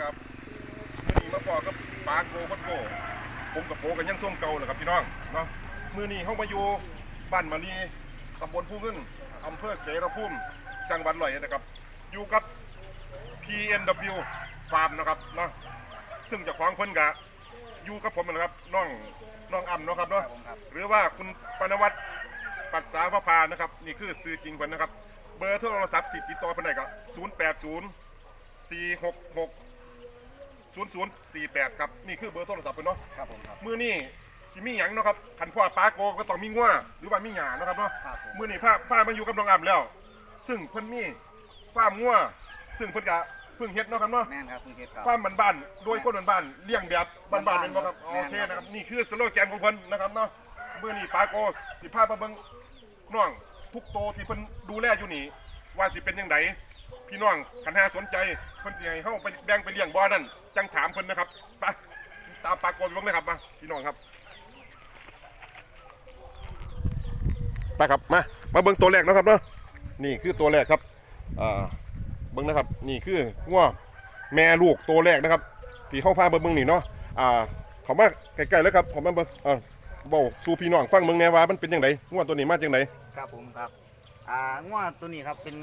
ครับมื่อนี้มาปอกับปาโกพัดโกผมกับโปกันยังส่งเก่าแหละครับพี่น้องเนาะมื่อนี้เข้ามาอยู่บ้านมาลีตำบลผู้เงินอำเภอเสรภูมิจังหวัดร้อยเอ็ดนะครับ อยู่กับ PNW Farm นะครับเนาะซึ่งเจะคว้าของเพิ่นกะอยู่กับผมนะครับน้องน้องอ่ำเนาะครับเนาะครับผมครับหรือว่าคุณปนวัตรปัสสาวพานะครับ นี่คือซื้อจริงเพิ่นนะครับ เบอร์โทรศัพท์สิติดต่อเพิ่นได้ก็080 466 0048 ครับ นี่คือเบอร์โทรศัพท์เพิ่นเนาะครับผมครับ มื้อนี้สิมีหยังเนาะครับคันพ่อปาโกก็ต้องมีงัวหรือว่ามีหญ้าเนาะครับเนาะครับผม มื้อนี้พาพามาอยู่กับน้องอ่ำแล้ว ซึ่งเพิ่นมีฟาร์มงัวซึ่งเพิ่นก็เพิ่งเฮ็ดเนาะครับเนาะ แม่นครับคุณเกศครับฟาร์มบ้านๆโดยคนบ้านๆเลี้ยงแบบบ้านๆเป็นบ่ครับแม่นครับโอเคนะครับนี่คือสโลแกนของเพิ่นนะครับเนาะมื้อนี้ปาโกสิพามาเบิ่งน้องทุกโตวที่เพิ่นดูแลอยู่นี่ว่าสิเป็นจังได พี่น้องคันหาสนใจเพิ่นสิให้เฮาไปแบ่งไปเลี้ยงบ่อนั่นจังถามเพิ่นนะครับไปตามปาโกไปเบิ่งเลยครับมาพี่น้องครับไปครับมามาเบิ่งตัวแรกนะครับเนาะนี่คือตัวแรกครับอ่าเบิ่งนะครับนี่คืองัวแม่ลูกตัวแรกนะครับที่เข้าพาเบิ่งเบิ่งนี่เนาะอ่าเขามาใกล้ๆแล้วครับผมมาเบิ่งอ่าเว้าสู่พี่น้องฟังเบิ่งแน่ว่ามันเป็นจังไดงัวตัวนี้มาจังไดครับผมครับอ่าง้วตัวนี้ครับเป็น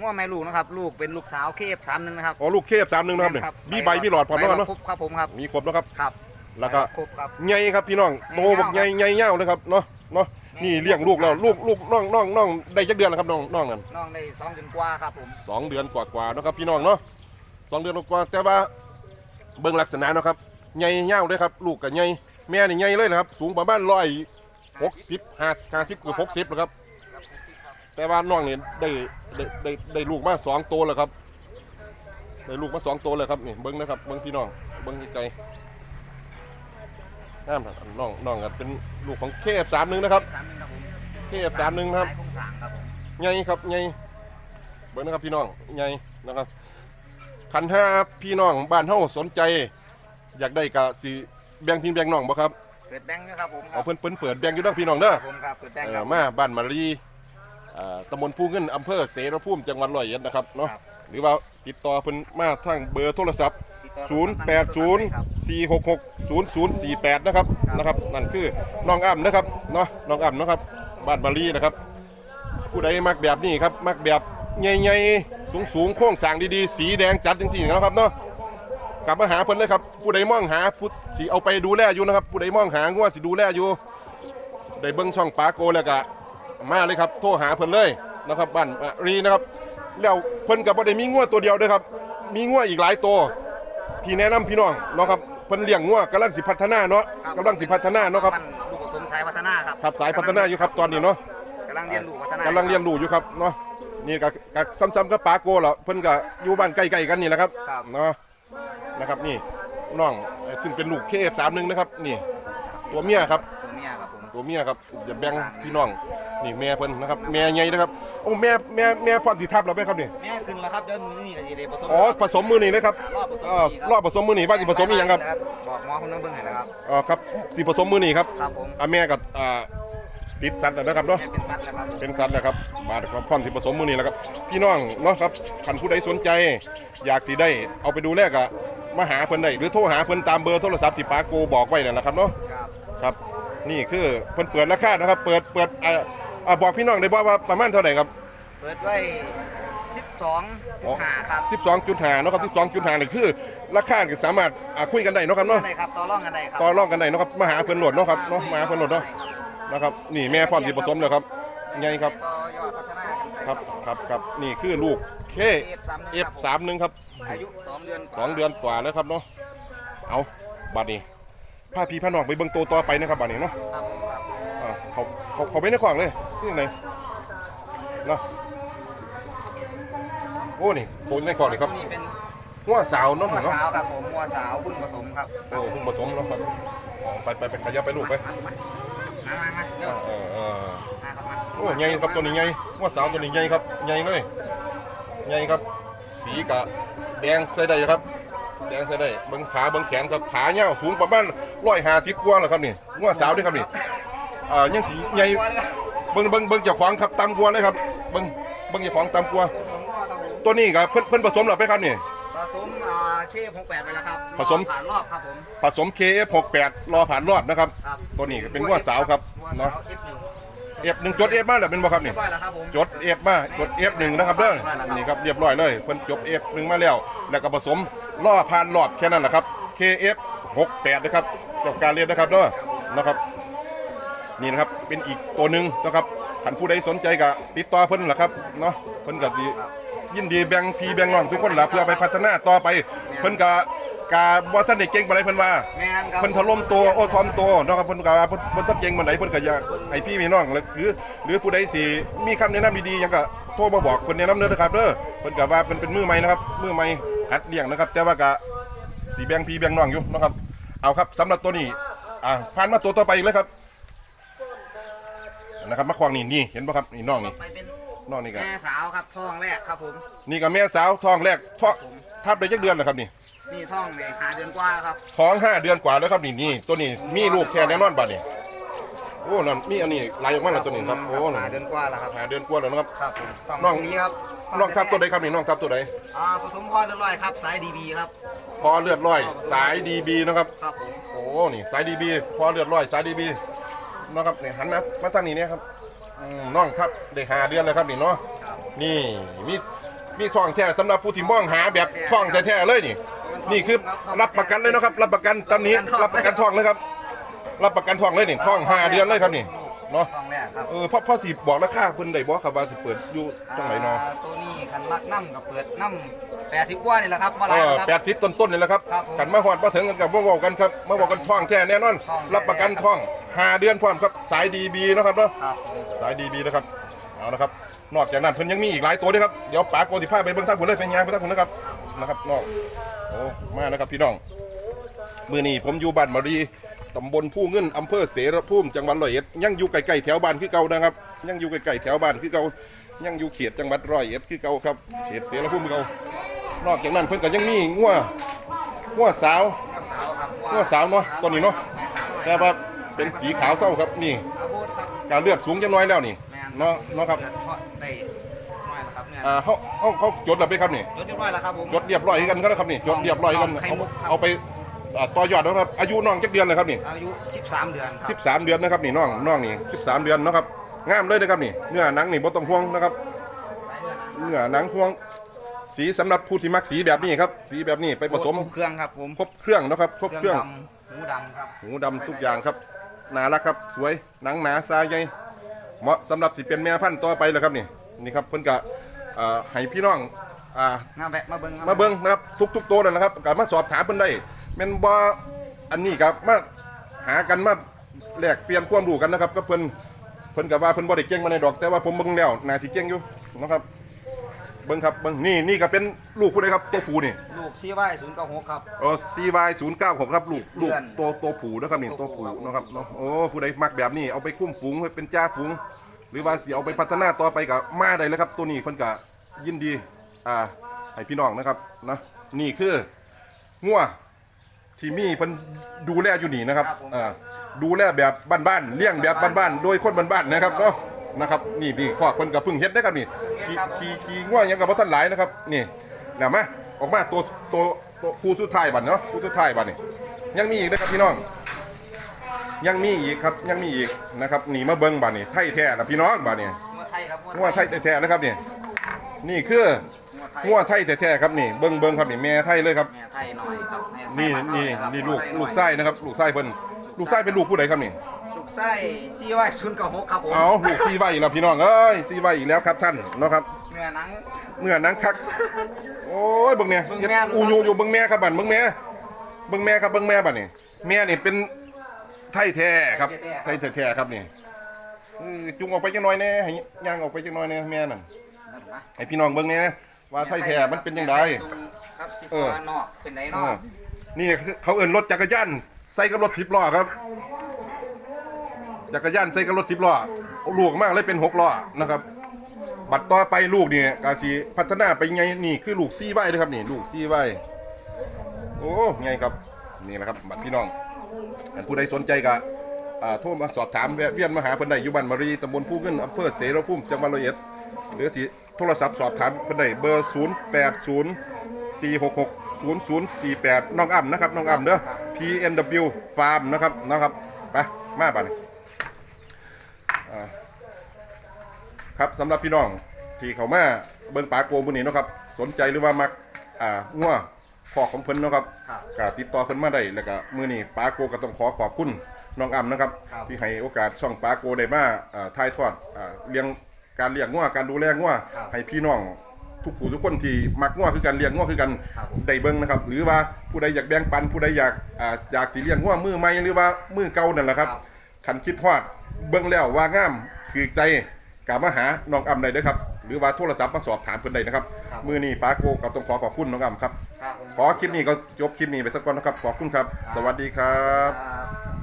ง้วแม่ลูกนะครับ ลูกเป็นลูกสาวเคฟสามหนึ่งนะครับอ๋อลูกเคฟ31นะครับเนี่ยมีใบมีหลอดพร้อมแล้วเนาะครบครับผมครับมีครบแล้วครับครับ แล้วก็ครบครับใหญ่ครับพี่น้องโตบักใหญ่ใหญ่ยาวเลยครับเนาะเนาะนี่เลี้ยงลูกแล้วลูกลูกน้องน้องน้องได้จักเดือนแล้วครับน้องน้องนั่นน้องได้สองเดือนกว่าครับผมสองเดือนกว่าๆเนาะครับพี่น้องเนาะสองเดือนกว่าๆแต่ว่าเบิ่งลักษณะเนาะครับใหญ่ยาวเลยครับ ลูกกับใหญ่แม่นี่ใหญ่เลยนะครับ สูงประมาณร้อยหกสิบห้าห้าสิบเกือบหกสิบแล้วครับครับผมครับ แต่ว่าน้องนี่ได้ได้ได้ได้ลูกมาสองตัวแล้วครับได้ลูกมาสองตัวเลยครับนี่เบิ้งนะครับเบิ้งพี่น้องเบิ้งไกลๆน้ำครับน้องน้องกันเป็นลูกของเคฟสามหนึ่งนะครับสามหนึ่งครับผมเคฟสามหนึ่งครับ สายโครงสร้างครับผมใหญ่ครับใหญ่เบิ้งนะครับพี่น้องใหญ่นะครับคันห้าพี่น้องบ้านเฮาสนใจ อยากได้กะสิแบ่งพี่แบ่งน้องบ่ครับเปิดแบงค์ด้วยครับผมคเอารับเพิ่นเพิ่นเปิดแบ่งอยู่เด้อพี่น้องเด้อผมครับเปิดแบงเอค์คอรับมาบ้านมารี เอ่อตำบลภูเงินอำเภอเสรภูมิจังหวัดร้อยเอ็ดนะครับเนาะครับ หรือว่าติดต่อเพิ่นมาทางเบอร์โทรศัพท์ติดต่อ080ครับ466 0048 นะครับครับนะครับนั่นคือน้องอ้ำนะครับเนาะน้องอ้ำนะครับบ้านมารีนะครับ ผู้ใดมักแบบนี้ครับมักแบบใหญ่ๆสูงๆโค้งสร้างดีๆ สีแดงจัดจังซี่นะครับเนาะกลับมาหาเพิ่นเลยครับ ผู้ใดมองหาผู้สิเอาไปดูแลอยู่นะครับ ผู้ใดมองหางัวสิดูแลอยู่ได้เบิ่งช่องปาโกแล้วก็ มาเลยครับ โทรหาเพิ่นเลยนะครับบ้านอารีนะครับ แล้วเพิ่นก็บ่ได้มีงัวตัวเดียวเด้อครับ มีงัวอีกหลายตัวที่แนะนำพี่น้องเนาะครับเพิ่นเลี้ยงงัวกำลังสิพัฒนาเนาะครับ กำลังสิพัฒนาเนาะครับมันลูกผสมสายพัฒนาครับครับสายพัฒนาอยู่ครับตอนนี้เนาะ กำลังเรียนรู้พัฒนากำลังเรียนรู้อยู่ครับเนาะนี่ก็ก็ซ้ำๆกับปาโกแล้วเพิ่นก็อยู่บ้านใกล้ๆกันนี่แหละครับครับ เนาะนะครับนี่น้องเอ่อซึ่งเป็นลูก KF31 นะครับนี่ ตัวเมียครับตัวเมียครับผม ตัวเมียครับอย่าแบ่งพี่น้อง นี่แม่เพิ่นนะครับแม่ใหญ่นะครับโอ้แม่แม่แม่พร้อมสิทับแล้วไหมครับนี่แม่ขึ้นแล้วครับเดี๋ยวมือนี่ก็จะได้ผสมอ๋อผสมมือนี่นะครับรอบผสมเอ่อรอบผสมมือนี่ว่าสิผสมอีหยังครับบอกหมอคนนั้นเบิ่งให้นะครับอ๋อครับสิผสมมือนี่ครับครับผมอะแม่กับอ่าติดสัตว์แล้วนะครับเนาะแม่เป็นสัตว์แล้วครับเป็นสัตว์แล้วครับมาครับพร้อมสิผสมมือนี่แล้วครับ พี่น้องเนาะครับคันผู้ใดสนใจ อยากสิได้ เอาไปดูแลกะมาหาเพิ่นได้หรือโทรหาเพิ่นตามเบอร์โทรศัพท์ที่ปาโกบอกไว้นั่นแหละครับเนาะครับครับนี่คือเพิ่นเปิดราคานะครับ เปิดเปิด อ่าอ่าบอกพี่น้องได้บ่ว่าประมาณเท่าไหร่ครับเปิดไว้ 12.5 ครับ 12.5เนาะครับ12.5นี่คือ ราคาก็สามารถอ่าคุยกันได้เนาะครับเนาะได้ครับต่อรองกันได้ครับต่อรองกันได้เนาะครับมาหาเพิ่นโหลดเนาะครับเนาะมาหาเพิ่นโหลดเนาะนะครับนี่แม่พร้อมสิผสมแล้วครับไงครับต่อยอดพัฒนากันไปครับครับครับนี่คือลูก K F31 ครับ อายุ 2 เดือนกว่าสองเดือนกว่าแล้วครับเนาะ เอาบัดนี้พาพี่พาน้องไปเบิ่งตัวต่อไปนะครับบัดนี้เนาะ ครับผมครับอ่า เขาเขาเขาไม่ได้ขวางเลยที่ไหนเนาะโอ้นี่ตัวในขวางนี่ครับนี่เป็นหัวสาวเนาะมัวเนาะสาวครับผมมัวสาวพุ่นผสมครับโอ้คุณผสมเนาะครับอ๋อไปไปไปขยับไปลูกไปมามามามามาเร็วเออเออมาครับมาโอ้ใหญ่ครับตัวนี้ใหญ่หัวสาวตัวนี้ใหญ่ครับใหญ่เลยใหญ่ครับ สีกะแดงใส่ได้ครับแดงใส่ได้เบิ่งขาเบิ่งแขนครับขาเงาวสูงประมาณร้อยห้าสิบกว่าแล้วครับนี่หัวสาวด้วยครับนี่ อ่ายังสีใหญ่เบิ่งเบิ่งเบิ่งเจ้าของครับต่ำกว่าเลยครับเบิ่งเบิ่งเจ้าของต่ำกว่าผมก็ครับผมตัวนี้ครับเพิ่นเพิ่นผสมหรือไปครับนี่ ผสมอ่าเคหกแปดไปแล้วครับผสม รอผ่านรอบครับผม ผสม KF68 รอผ่านรอบนะครับ ครับตัวนี้ก็เป็นงัวสาวครับงัวเนาะสาว F1 เอฟหนึ่งจดเอฟมาแล้วเป็นบ่ครับนี่ เรียบร้อยแล้วครับผม จดเอฟมาจดเอฟหนึ่งนะครับเด้อเรียบร้อยแล้วครับนี่ครับเรียบร้อยเลยเพิ่นจบเอฟหนึ่งมาแล้ว แล้วก็ผสมล่อผ่านรอบแค่นั้นแหละครับ KF 68 นะครับจบการเรียนนะครับเด้อนะครับ นี่นะครับเป็นอีกตัวหนึ่งนะครับท่านผู้ใดสนใจก็ติดต่อเพิ่นล่ะครับเนาะเพิ่นก็ดียินดีแบ่งพี่แบ่งน้องทุกคนล่ะเพื่อไปพัฒนาต่อไป เพิ่นก็กาบ่ทันได้เก่งปานใดเพิ่นว่าแมนครับเพิ่นถล่มตัวโอ้ทอมตัวเนาะครับเพิ่นก็ว่าเพิ่นเพิ่นทับเก่งมันไหนเพิ่นก็อยากให้พี่พี่น้องแล้วคือหรือผู้ใดสิมีคำแนะนำดีๆหยังก็โทรมาบอกเพิ่นแนะนำเด้อนะครับเด้อเพิ่นก็ว่าเพิ่นเป็นมือใหม่นะครับมือใหม่หัดเลี้ยงนะครับ แต่ว่าก็สิแบ่งพี่แบ่งน้องอยู่นะครับเอาครับสำหรับตัวนี้อ่าผ่านมาตัวต่อไปอีกเลยครับ นะครับมะขวางนี่นี่เห็นป่ะครับนี่น้องนี่ไปเป็นน้องนี่ก็แม่สาวครับท้องแรกครับผม นี่ก็แม่สาวท้องแรกท้องทับได้จักเดือนแล้วครับนี่นี่ท้องเนี่ยหาเดือนกว่าครับท้องห้าเดือนกว่าแล้วครับนี่นี่ตัวนี้มีลูกแค่แน่นอนบัดนี่โอ้นั่นมีอันนี้ไหลออกมาแล้วตัวนี้ครับโอ้นั่นหาเดือนกว่าแล้วครับหาเดือนกว่าแล้วนะครับครับผมสองน้องตรงนี้ครับน้องทับตัวใดครับนี่น้องทับตัวใดอ่าผสมพอเรียบร้อยครับสายดีบีครับพอเลือดร้อยสายดีบีนะครับครับผมโอ้นี่สายดีบีพอเลือดร้อยสายดีบี นะครับนี่หันมามาทางนี้เนี่ยครับอืมน้องครับได้หาเดือนเลยครับนี่เนาะครับ นี่มีมีท้องแท้สำหรับผู้ที่มองหาแบบท้องแท้ๆเลยนี่ นี่คือรับประกันเลยนะครับ รับประกันตอนนี้รับประกันท้องเลยครับ รับประกันท้องเลยนี่ท้องห้าเดือนเลยครับนี่ เนาะท้องแรกครับเออพ่อพ่อสิบอกราคาเพิ่นได้บ่ครับว่าสิเปิดอยู่ตรงไหนเนาะอ่ตัวนี้คันมักน้ำกับเปิดน้ำแปดสิบกว่านี่แหละครับมาเอลายอคแปรัดสิบต้นๆนี่แหละครับครับผมกันมาฮอดมาถึงกันกับมาเว้ากันครับมาบอกกันท้องแท้แน่นอนท้องแท้ รับประกันท้องห้าเดือนพร้อมครับสายดีบีนาะครับเนาะ ครับสายดีบีนะครับ เอานะครับ นอกจากนั้นเพิ่นยังมีอีกหลายตัวด้วยครับ เดี๋ยวป๋าโกติพาไปเบิ่งทางผุนเลยไปยางไปทางผุนนะครับ นะครับ นอก โอ้ มานะครับพี่น้อง มื้อนี้ผมอยู่บ้านมารี ตำบลผู้เงินอำเภอเสรภูมิจังหวัดร้อยเอ็ดยังอยู่ใกลๆแถวบ้านคือเก่านะครับ ยังอยู่ใกลๆแถวบ้านคือเก่ายังอยู่เขตจังหวัดร้อยเอ็ดคือเก่าครับเขตเสรภูมิคือเก่านอกจากนั้นเพิ่นก็ยังมีงัวงัวสาวสาวครับงัวสาวเนาะตัวนี้เนาะแต่ว่าเป็นสีขาวเท่าครับนี่การเลือดสูงจังน้อยแล้วนี่นเนาะเนาะครับเดือนพอได้น้อยแล้วครับเนี่ยอ่าเขาเขาเขาจดแล้วไปครับนี่ยศเรียบร้อยแล้วครับผมจดเรียบร้อยกันก็แล้วครับนี่จดเรียบร้อยกันเอาเอาไป อ่าต่อยอดแล้วครับ อายุน้องจักเดือนเลยครับนี่อายุ 13 เดือนครับ13เดือนนะครับนี่น้องน้องนี่13เดือนเนาะครับงามเลยนะครับนี่เนื้อหนังนี่บ่ต้องห่วงนะครับ หลายเดือนนะเนื้อหนังห่วง สีสำหรับผู้ที่มักสีแบบนี้ครับ สีแบบนี้ไปผสมครบเครื่องครับผมครบเครื่องเนาะครับครบเครื่อง ดำหูดำครับหูดำทุกอย่างครับน่ารักครับ สวยหนังหนาซายใหญ่เหมาะสำหรับสิเป็นแม่พันธุ์ต่อไปเลยครับนี่นี่ครับเพิ่นก็อ่าให้พี่น้องอ่า มาแวะมาเบิ้งมาเบิ้งนะครับทุกทุกๆตัวนั่นนะครับการมาสอบถามเพิ่นได้ แม่นบ่อันนี้ครับมาหากันมาแลกเปลี่ยนความรู้กันนะครับก็เพิ่นเพิ่นก็ว่าเพิ่นบ่ได้เก่งมาในดอก แต่ว่าผมเบิ่งแล้วน่าสิเก่งอยู่นะครับเบิ่งครับเบิ่งนี่นี่ก็เป็นลูกผู้ใดครับตัวผู้นี่ลูกซีไว้ศูนย์เก้าหกครับ เออ CY 096ครับลูกลูกเดือน ตัวตัวผู้นะครับนี่ตัตัววผู้ผู้นะครับเนาะโอ้ผู้ใดมักแบบนี้เอาไปคุ้มฝูงให้เป็นจ้าฝูง หรือว่าสิเอาไปพัฒนาต่อไปกับมาได้เลยครับ ตัวนี้เพิ่นก็ยินดีอ่าให้พี่น้องนะครับนะนี่คืองัว ที่มีเพิ่นดูแลอยู่นี่นะครับครับผม อ่าดูแลแบบบ้านๆเลี้ยงแบบบ้านๆโดยคนบ้านๆนะครับเนาะนะครับ นี่นี่ข้อเพิ่นก็เพิ่งเฮ็ดนะครับนี่ขี่ขี่ขี่งัวหยังกับบ่ทันหลายนะครับนี่แล้วมาออกมาตัวตัวตัวคู่สุดท้ายบัดเนาะคู่สุดท้ายบัดนี่ยังมีอีกนะครับพี่น้อง ยังมีอีกครับยังมีอีกนะครับนี่มาเบิ้งบัดนี่ไทยแท้นะพี่น้องบัดนี่งัวไทยครับงัวไทยแท้ๆนะครับนี่นี่คืองัวไทย งัวไทยแท้ๆครับนี่เบิ้งเบิ้งครับนี่แม่ไทยเลยครับ แม่ ไทยหน่อยครับแม่ไทยนี่บ้าเรานี่เยครับนี่ลูกไทยหน่อยลูกไส้นะครับ ลูกไส้เพิ่นลูกไส้เป็นลูกผู้ใดครับนี่ ลูกไส้ซีไว้ศูนย์เก้าหกครับผมเอาลูกซีไว้อีกแล้วพี่น้องเอ้ยซีไว้อีกแล้วครับท่านเนาะครับเนื้อหนัง เมื่อนั้นคัก โอ้ยเบิ่งเนี่ยเบิ่งแม่อูยูอยู่เบิ่งแม่ครับบัดเบิ่งแม่เบิ่งแม่ครับเบิ่งแม่บัดนี่แม่นี่เป็นไทยแท้ครับไทยแท้ๆครับนี่เออจุงออกไปจังหน่อยแน่ให้ย่างออกไปจังหน่อยแน่แม่นั่น ให้พี่น้องเบิ่งแหน่ว่าไทยแท้มันเป็นยังไง ครับสิบเออกว่านอกเป็นไหนนเอออกนี่เขาเอิ้นรถจักรยานใส่กับรถสิบล้อครับ จักรยานใส่กับรถสิบล้อเอาลูกมากเลยเป็นหกล้อนะครับ บัดต่อไปลูกนี่ก็สิพัฒนาไปไงนี่คือลูกซี่ไว้นะครับนี่ ลูกซี่ไว้โอ้ไงครับนี่แหละครับบัดพี่น้องอันผู้ใดสนใจก็อ่าโทรมาสอบถามแวะเวียนมาหาเพิ่นได้อยู่บ้านมารีตำบลผู้เงินอำเภอเสรภูมิจังหวัดร้อยเอ็ดหรือสิโทรศัพท์สอบถามเพิ่นได้เบอร์ 0 8 0 466 0048 น้องอ่ำนะครับ น้องอ่ำเด้อ PNW Farm นะครับนะครับไปมาบัดนี้อ่าครับสำหรับพี่น้องที่เขามาเบิ่งปลาโกบุนี้เนาะครับ สนใจหรือว่ามักอ่างัวพอกของเพิ่นเนาะครับครับก็ติดต่อเพิ่นมาได้แล้วก็มื้อนี้ปลาโกก็ต้องขอขอบคุณน้องอ่ำนะครับ ครับ ที่ให้โอกาสช่องปลาโกได้มาอ่าถ่ายทอดอ่าเลี้ยงการเลี้ยงงัวการดูแลงัวครับให้พี่น้อง ทุกผู้ทุกคนที่มักงัวคือกันเลี้ยงงัวคือกันครับผม ได้เบิ่งนะครับ หรือว่าผู้ใดอยากแบ่งปันผู้ใดอยากอ่าอยากสิเลี้ยงงัวมือใหม่หรือว่ามือเก่านั่นแหละครับครับคันคิดฮอดเบิ่งแล้วว่างามคือใจกลับมาหาน้องอ่ำได้เด้อครับ หรือว่าโทรศัพท์มาสอบถามเพิ่นได้นะครับครับ มื้อนี้ปาโกก็ต้องขอขอบคุณน้องอ่ำครับ ครับผมขอคลิปนี้ก็จบคลิปนี้ไปสักก่อนนะครับ ขอบคุณครับ สวัสดีครับ ครับ